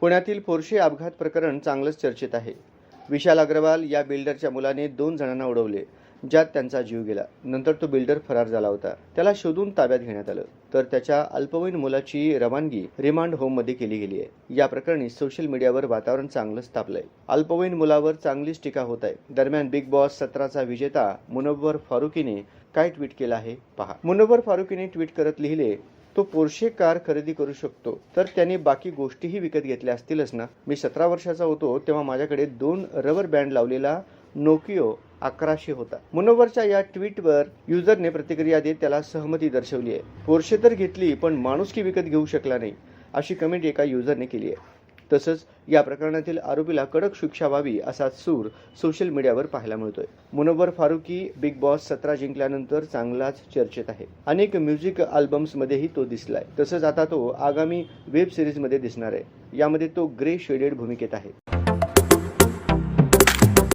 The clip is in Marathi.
पुण्यातील पोर्शे अपघात प्रकरण चांगलंच चर्चेत आहे. विशाल अग्रवाल या बिल्डरच्या मुलाने दोन जणांना उडवले ज्यात त्यांचा जीव गेला. नंतर तो बिल्डर फरार झाला होता. त्याला शोधून ताब्यात घेण्यात आलं. तर त्याच्या अल्पवयीन मुलाची रवानगी रिमांड होममध्ये केली गेली आहे. या प्रकरणी सोशल मीडियावर वातावरण चांगलंच तापलंय. अल्पवयीन मुलावर चांगलीच टीका होत आहे दरम्यान बिग बॉस सत्राचा विजेता मुनव्वर फारुकीने काय ट्विट केलं आहे? पहा. मुनव्वर फारुकीने ट्विट करत लिहिले तो पोर्शे कार खरेदी करू शकतो. तर त्याने बाकी गोष्टीही विकत घेतल्या असतीलच ना? मी सतरा वर्षाचा होतो तेव्हा माझ्याकडे दोन रबर बँड लावलेला नोकियो अकराशे होता. मुनोवरच्या या ट्विटवर युजरने प्रतिक्रिया देत त्याला सहमती दर्शवली आहे. पोर्शे तर घेतली पण माणुसकी विकत घेऊ शकला नाही अशी कमेंट एका युजरने केली आहे. तसंच या प्रकरणातील आरोपीला कडक शिक्षा व्हावी असा सूर सोशल मीडियावर पाहायला मिळतोय. मुनव्वर फारुकी बिग बॉस सतरा जिंकल्यानंतर चांगलाच चर्चेत आहे. अनेक म्युझिक अल्बम्समध्येही तो दिसलाय. तसंच आता तो आगामी वेब सिरीजमध्ये दिसणार आहे. यामध्ये तो ग्रे शेडेड भूमिकेत आहे.